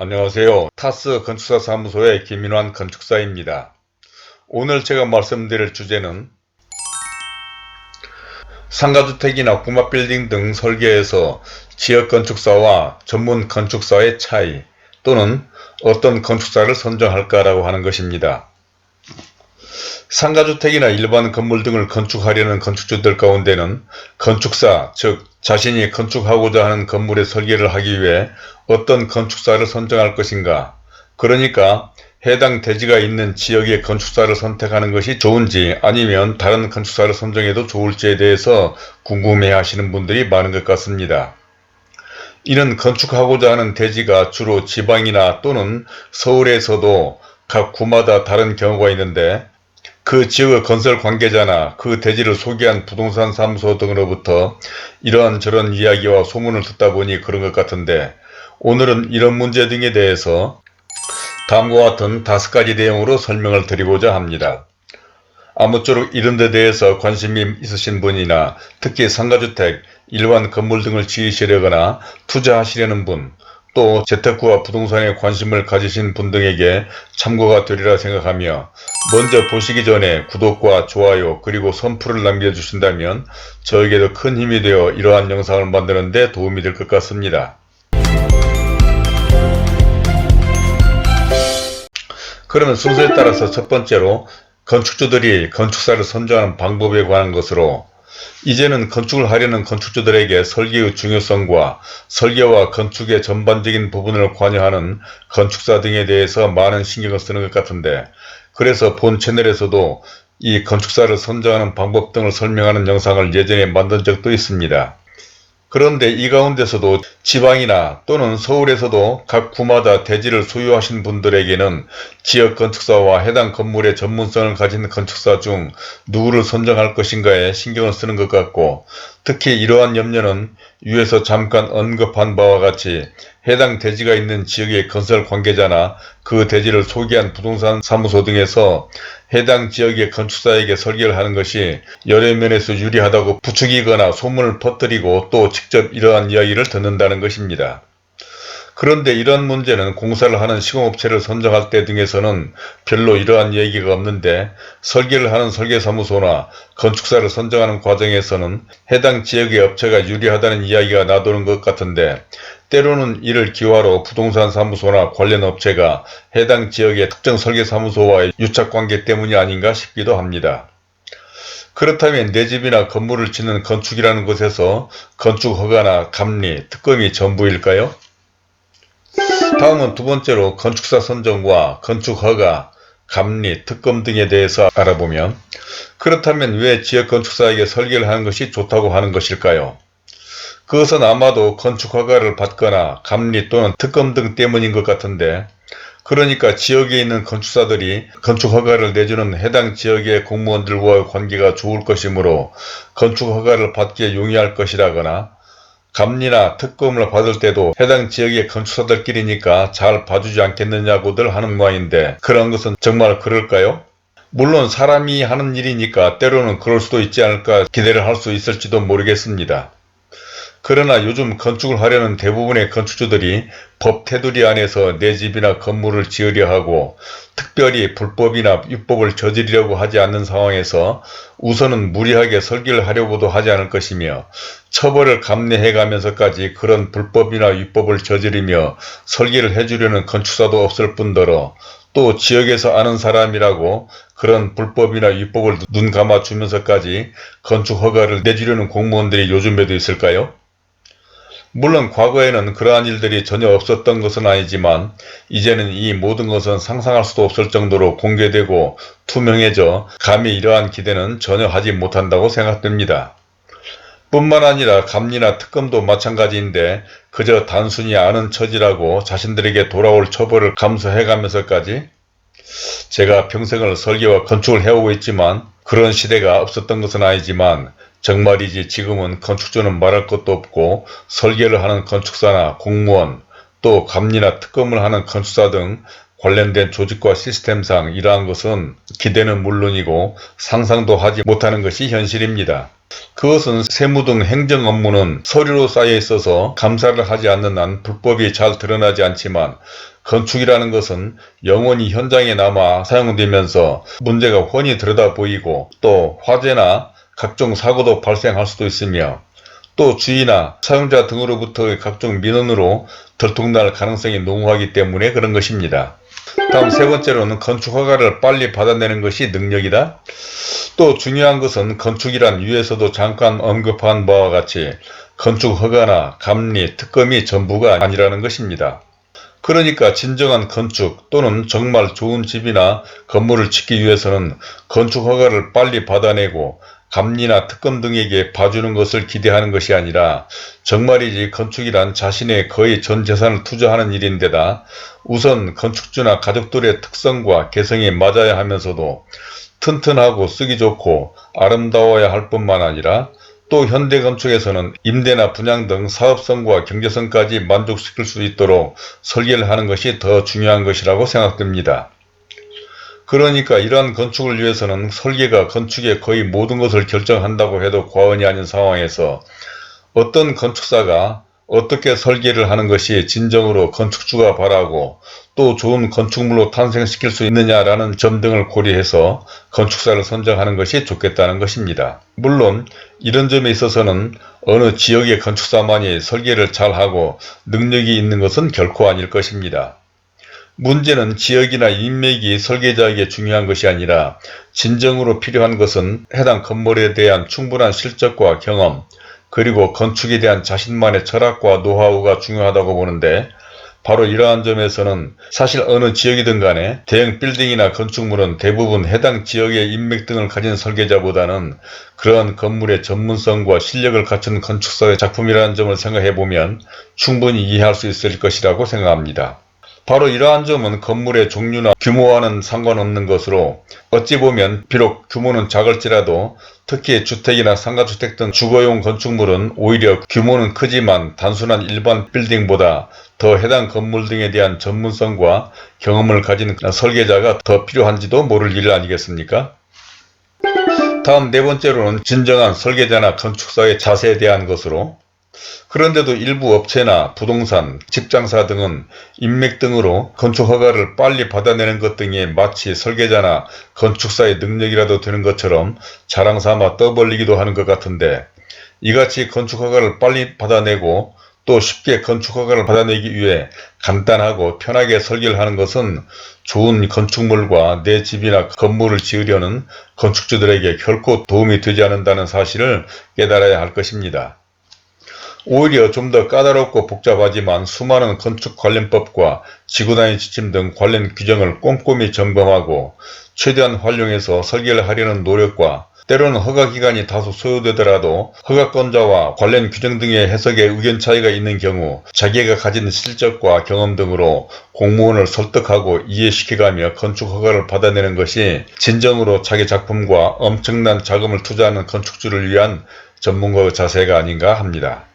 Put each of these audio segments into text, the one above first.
안녕하세요. 타스 건축사 사무소의 김인환 건축사입니다. 오늘 제가 말씀드릴 주제는 상가주택이나 구마빌딩 등 설계에서 지역 건축사와 전문 건축사의 차이 또는 어떤 건축사를 선정할까라고 하는 것입니다. 상가주택이나 일반 건물 등을 건축하려는 건축주들 가운데는 건축사, 즉 자신이 건축하고자 하는 건물의 설계를 하기 위해 어떤 건축사를 선정할 것인가, 그러니까 해당 대지가 있는 지역의 건축사를 선택하는 것이 좋은지 아니면 다른 건축사를 선정해도 좋을지에 대해서 궁금해 하시는 분들이 많은 것 같습니다. 이는 건축하고자 하는 대지가 주로 지방이나 또는 서울에서도 각 구마다 다른 경우가 있는데 그 지역의 건설 관계자나 그 대지를 소개한 부동산 사무소 등으로부터 이러한 저런 이야기와 소문을 듣다 보니 그런 것 같은데 오늘은 이런 문제 등에 대해서 다음과 같은 다섯 가지 내용으로 설명을 드리고자 합니다. 아무쪼록 이런 데 대해서 관심이 있으신 분이나 특히 상가주택, 일반 건물 등을 지으시려거나 투자하시려는 분, 또 재테크와 부동산에 관심을 가지신 분 등에게 참고가 되리라 생각하며 먼저 보시기 전에 구독과 좋아요 그리고 선풀을 남겨주신다면 저에게도 큰 힘이 되어 이러한 영상을 만드는 데 도움이 될 것 같습니다. 그러면 순서에 따라서 첫 번째로 건축주들이 건축사를 선정하는 방법에 관한 것으로 이제는 건축을 하려는 건축주들에게 설계의 중요성과 설계와 건축의 전반적인 부분을 관여하는 건축사 등에 대해서 많은 신경을 쓰는 것 같은데 그래서 본 채널에서도 이 건축사를 선정하는 방법 등을 설명하는 영상을 예전에 만든 적도 있습니다. 그런데 이 가운데서도 지방이나 또는 서울에서도 각 구마다 대지를 소유하신 분들에게는 지역 건축사와 해당 건물의 전문성을 가진 건축사 중 누구를 선정할 것인가에 신경을 쓰는 것 같고 특히 이러한 염려는 위에서 잠깐 언급한 바와 같이 해당 대지가 있는 지역의 건설 관계자나 그 대지를 소개한 부동산 사무소 등에서 해당 지역의 건축사에게 설계를 하는 것이 여러 면에서 유리하다고 부추기거나 소문을 퍼뜨리고 또 직접 이러한 이야기를 듣는다는 것입니다. 그런데 이러한 문제는 공사를 하는 시공업체를 선정할 때 등에서는 별로 이러한 얘기가 없는데 설계를 하는 설계사무소나 건축사를 선정하는 과정에서는 해당 지역의 업체가 유리하다는 이야기가 나도는 것 같은데 때로는 이를 기화로 부동산 사무소나 관련 업체가 해당 지역의 특정 설계사무소와의 유착관계 때문이 아닌가 싶기도 합니다. 그렇다면 내 집이나 건물을 짓는 건축이라는 곳에서 건축 허가나 감리, 특검이 전부일까요? 다음은 두 번째로 건축사 선정과 건축 허가, 감리, 특검 등에 대해서 알아보면 그렇다면 왜 지역 건축사에게 설계를 하는 것이 좋다고 하는 것일까요? 그것은 아마도 건축 허가를 받거나 감리 또는 특검 등 때문인 것 같은데 그러니까 지역에 있는 건축사들이 건축 허가를 내주는 해당 지역의 공무원들과의 관계가 좋을 것이므로 건축 허가를 받기에 용이할 것이라거나 감리나 특검을 받을 때도 해당 지역의 건축사들끼리니까 잘 봐주지 않겠느냐고들 하는 모양인데 그런 것은 정말 그럴까요? 물론 사람이 하는 일이니까 때로는 그럴 수도 있지 않을까 기대를 할 수 있을지도 모르겠습니다. 그러나 요즘 건축을 하려는 대부분의 건축주들이 법 테두리 안에서 내 집이나 건물을 지으려 하고 특별히 불법이나 위법을 저지르려고 하지 않는 상황에서 우선은 무리하게 설계를 하려고도 하지 않을 것이며 처벌을 감내해 가면서까지 그런 불법이나 위법을 저지르며 설계를 해주려는 건축사도 없을 뿐더러 또 지역에서 아는 사람이라고 그런 불법이나 위법을 눈 감아 주면서까지 건축 허가를 내주려는 공무원들이 요즘에도 있을까요? 물론 과거에는 그러한 일들이 전혀 없었던 것은 아니지만 이제는 이 모든 것은 상상할 수도 없을 정도로 공개되고 투명해져 감히 이러한 기대는 전혀 하지 못한다고 생각됩니다. 뿐만 아니라 감리나 특검도 마찬가지인데 그저 단순히 아는 처지라고 자신들에게 돌아올 처벌을 감수해가면서까지 제가 평생을 설계와 건축을 해오고 있지만 그런 시대가 없었던 것은 아니지만 정말이지 지금은 건축주는 말할 것도 없고 설계를 하는 건축사나 공무원 또 감리나 특검을 하는 건축사 등 관련된 조직과 시스템상 이러한 것은 기대는 물론이고 상상도 하지 못하는 것이 현실입니다. 그것은 세무 등 행정 업무는 서류로 쌓여 있어서 감사를 하지 않는 한 불법이 잘 드러나지 않지만 건축이라는 것은 영원히 현장에 남아 사용되면서 문제가 훤히 들여다 보이고 또 화재나 각종 사고도 발생할 수도 있으며 또 주의나 사용자 등으로부터의 각종 민원으로 들통날 가능성이 농후하기 때문에 그런 것입니다. 다음 세 번째로는 건축 허가를 빨리 받아내는 것이 능력이다. 또 중요한 것은 건축이란 위에서도 잠깐 언급한 바와 같이 건축 허가나 감리, 특검이 전부가 아니라는 것입니다. 그러니까 진정한 건축 또는 정말 좋은 집이나 건물을 짓기 위해서는 건축 허가를 빨리 받아내고 감리나 특검 등에게 봐주는 것을 기대하는 것이 아니라 정말이지 건축이란 자신의 거의 전 재산을 투자하는 일인데다 우선 건축주나 가족들의 특성과 개성에 맞아야 하면서도 튼튼하고 쓰기 좋고 아름다워야 할 뿐만 아니라 또 현대 건축에서는 임대나 분양 등 사업성과 경제성까지 만족시킬 수 있도록 설계를 하는 것이 더 중요한 것이라고 생각됩니다. 그러니까 이러한 건축을 위해서는 설계가 건축의 거의 모든 것을 결정한다고 해도 과언이 아닌 상황에서 어떤 건축사가 어떻게 설계를 하는 것이 진정으로 건축주가 바라고 또 좋은 건축물로 탄생시킬 수 있느냐라는 점 등을 고려해서 건축사를 선정하는 것이 좋겠다는 것입니다. 물론 이런 점에 있어서는 어느 지역의 건축사만이 설계를 잘하고 능력이 있는 것은 결코 아닐 것입니다. 문제는 지역이나 인맥이 설계자에게 중요한 것이 아니라 진정으로 필요한 것은 해당 건물에 대한 충분한 실적과 경험 그리고 건축에 대한 자신만의 철학과 노하우가 중요하다고 보는데 바로 이러한 점에서는 사실 어느 지역이든 간에 대형 빌딩이나 건축물은 대부분 해당 지역의 인맥 등을 가진 설계자보다는 그러한 건물의 전문성과 실력을 갖춘 건축사의 작품이라는 점을 생각해 보면 충분히 이해할 수 있을 것이라고 생각합니다. 바로 이러한 점은 건물의 종류나 규모와는 상관없는 것으로 어찌 보면 비록 규모는 작을지라도 특히 주택이나 상가주택 등 주거용 건축물은 오히려 규모는 크지만 단순한 일반 빌딩보다 더 해당 건물 등에 대한 전문성과 경험을 가진 설계자가 더 필요한지도 모를 일 아니겠습니까? 다음 네 번째로는 진정한 설계자나 건축사의 자세에 대한 것으로 그런데도 일부 업체나 부동산, 직장사 등은 인맥 등으로 건축 허가를 빨리 받아내는 것 등이 마치 설계자나 건축사의 능력이라도 되는 것처럼 자랑 삼아 떠벌리기도 하는 것 같은데 이같이 건축 허가를 빨리 받아내고 또 쉽게 건축 허가를 받아내기 위해 간단하고 편하게 설계를 하는 것은 좋은 건축물과 내 집이나 건물을 지으려는 건축주들에게 결코 도움이 되지 않는다는 사실을 깨달아야 할 것입니다. 오히려 좀 더 까다롭고 복잡하지만 수많은 건축 관련법과 지구단위 지침 등 관련 규정을 꼼꼼히 점검하고 최대한 활용해서 설계를 하려는 노력과 때로는 허가 기간이 다소 소요되더라도 허가권자와 관련 규정 등의 해석에 의견 차이가 있는 경우 자기가 가진 실적과 경험 등으로 공무원을 설득하고 이해시켜가며 건축 허가를 받아내는 것이 진정으로 자기 작품과 엄청난 자금을 투자하는 건축주를 위한 전문가의 자세가 아닌가 합니다.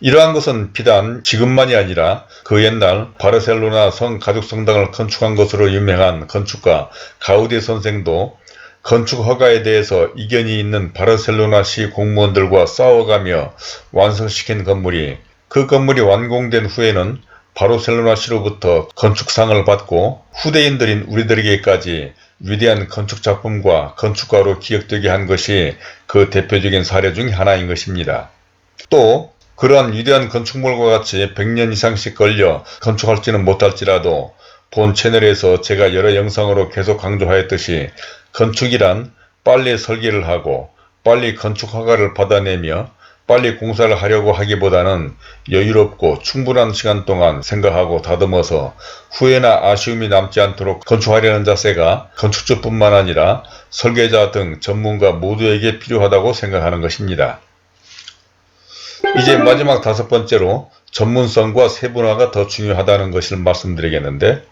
이러한 것은 비단 지금만이 아니라 그 옛날 바르셀로나 성 가죽성당을 건축한 것으로 유명한 건축가 가우디 선생도 건축 허가에 대해서 이견이 있는 바르셀로나시 공무원들과 싸워가며 완성시킨 건물이 그 건물이 완공된 후에는 바르셀로나시로부터 건축상을 받고 후대인들인 우리들에게까지 위대한 건축 작품과 건축가로 기억되게 한 것이 그 대표적인 사례 중 하나인 것입니다. 또 그러한 위대한 건축물과 같이 100년 이상씩 걸려 건축할지는 못할지라도 본 채널에서 제가 여러 영상으로 계속 강조하였듯이 건축이란 빨리 설계를 하고 빨리 건축 허가를 받아내며 빨리 공사를 하려고 하기보다는 여유롭고 충분한 시간 동안 생각하고 다듬어서 후회나 아쉬움이 남지 않도록 건축하려는 자세가 건축주뿐만 아니라 설계자 등 전문가 모두에게 필요하다고 생각하는 것입니다. 이제 마지막 다섯 번째로 전문성과 세분화가 더 중요하다는 것을 말씀드리겠는데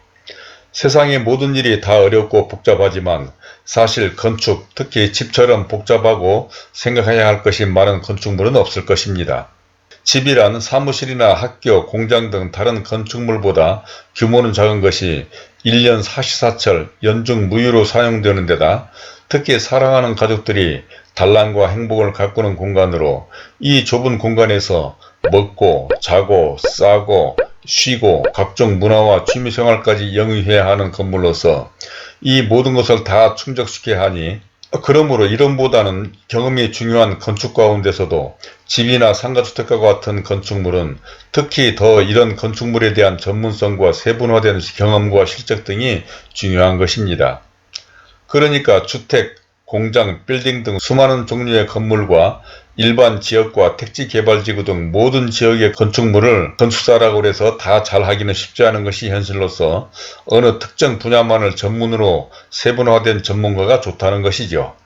세상의 모든 일이 다 어렵고 복잡하지만 사실 건축, 특히 집처럼 복잡하고 생각해야 할 것이 많은 건축물은 없을 것입니다. 집이란 사무실이나 학교, 공장 등 다른 건축물보다 규모는 작은 것이 1년 사시사철 연중 무휴로 사용되는 데다 특히 사랑하는 가족들이 단란과 행복을 가꾸는 공간으로 이 좁은 공간에서 먹고 자고 싸고 쉬고 각종 문화와 취미생활까지 영위해야 하는 건물로서 이 모든 것을 다 충족시켜야 하니 그러므로 이름보다는 경험이 중요한 건축 가운데서도 집이나 상가주택과 같은 건축물은 특히 더 이런 건축물에 대한 전문성과 세분화된 경험과 실적 등이 중요한 것입니다. 그러니까 주택, 공장, 빌딩 등 수많은 종류의 건물과 일반 지역과 택지 개발 지구 등 모든 지역의 건축물을 건축사라고 해서 다 잘하기는 쉽지 않은 것이 현실로서 어느 특정 분야만을 전문으로 세분화된 전문가가 좋다는 것이죠.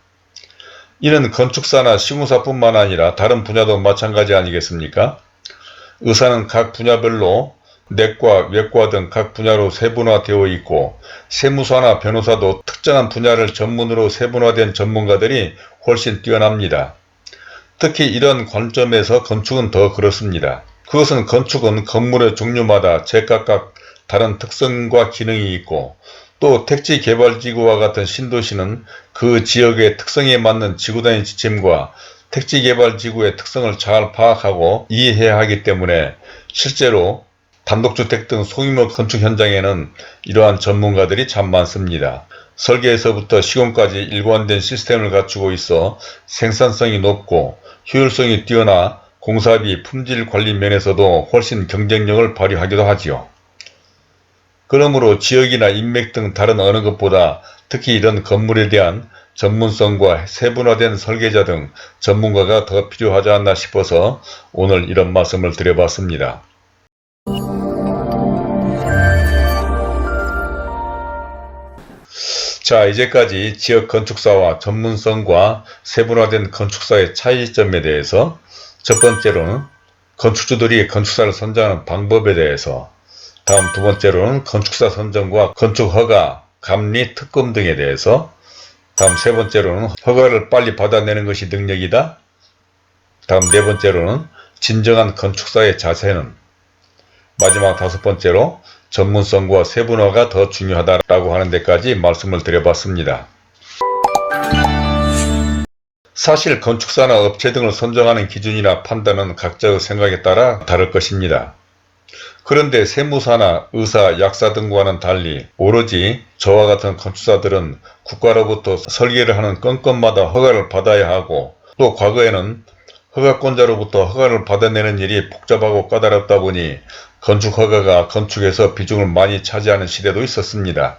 이는 건축사나 시공사뿐만 아니라 다른 분야도 마찬가지 아니겠습니까? 의사는 각 분야별로 내과, 외과 등 각 분야로 세분화되어 있고 세무사나 변호사도 특정한 분야를 전문으로 세분화된 전문가들이 훨씬 뛰어납니다. 특히 이런 관점에서 건축은 더 그렇습니다. 그것은 건축은 건물의 종류마다 제각각 다른 특성과 기능이 있고 또 택지 개발지구와 같은 신도시는 그 지역의 특성에 맞는 지구단위 지침과 택지 개발지구의 특성을 잘 파악하고 이해해야 하기 때문에 실제로 단독주택 등 소규모 건축 현장에는 이러한 전문가들이 참 많습니다. 설계에서부터 시공까지 일관된 시스템을 갖추고 있어 생산성이 높고 효율성이 뛰어나 공사비, 품질 관리 면에서도 훨씬 경쟁력을 발휘하기도 하지요. 그러므로 지역이나 인맥 등 다른 어느 것보다 특히 이런 건물에 대한 전문성과 세분화된 설계자 등 전문가가 더 필요하지 않나 싶어서 오늘 이런 말씀을 드려봤습니다. 자, 이제까지 지역 건축사와 전문성과 세분화된 건축사의 차이점에 대해서 첫 번째로는 건축주들이 건축사를 선정하는 방법에 대해서 다음 두 번째로는 건축사 선정과 건축 허가, 감리, 특검 등에 대해서 다음 세 번째로는 허가를 빨리 받아내는 것이 능력이다. 다음 네 번째로는 진정한 건축사의 자세는 마지막 다섯 번째로 전문성과 세분화가 더 중요하다라고 하는 데까지 말씀을 드려봤습니다. 사실 건축사나 업체 등을 선정하는 기준이나 판단은 각자의 생각에 따라 다를 것입니다. 그런데 세무사나 의사, 약사 등과는 달리 오로지 저와 같은 건축사들은 국가로부터 설계를 하는 건건마다 허가를 받아야 하고 또 과거에는 허가권자로부터 허가를 받아내는 일이 복잡하고 까다롭다 보니 건축 허가가 건축에서 비중을 많이 차지하는 시대도 있었습니다.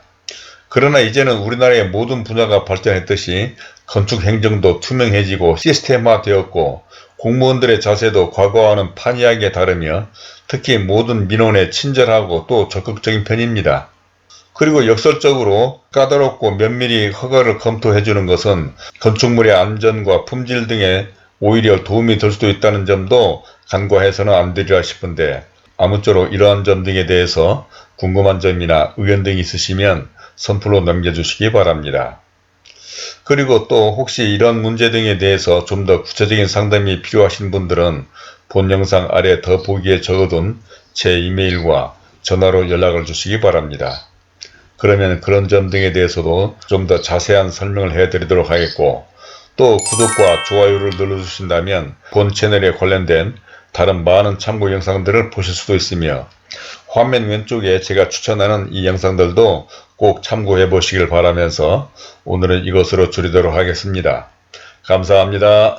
그러나 이제는 우리나라의 모든 분야가 발전했듯이 건축 행정도 투명해지고 시스템화 되었고 공무원들의 자세도 과거와는 판이하게 다르며 특히 모든 민원에 친절하고 또 적극적인 편입니다. 그리고 역설적으로 까다롭고 면밀히 허가를 검토해 주는 것은 건축물의 안전과 품질 등에 오히려 도움이 될 수도 있다는 점도 간과해서는 안 되리라 싶은데 아무쪼록 이러한 점 등에 대해서 궁금한 점이나 의견 등이 있으시면 선플로 남겨주시기 바랍니다. 그리고 또 혹시 이런 문제 등에 대해서 좀 더 구체적인 상담이 필요하신 분들은 본 영상 아래 더 보기에 적어둔 제 이메일과 전화로 연락을 주시기 바랍니다. 그러면 그런 점 등에 대해서도 좀 더 자세한 설명을 해드리도록 하겠고 또 구독과 좋아요를 눌러주신다면 본 채널에 관련된 다른 많은 참고 영상들을 보실 수도 있으며 화면 왼쪽에 제가 추천하는 이 영상들도 꼭 참고해 보시길 바라면서 오늘은 이것으로 줄이도록 하겠습니다. 감사합니다.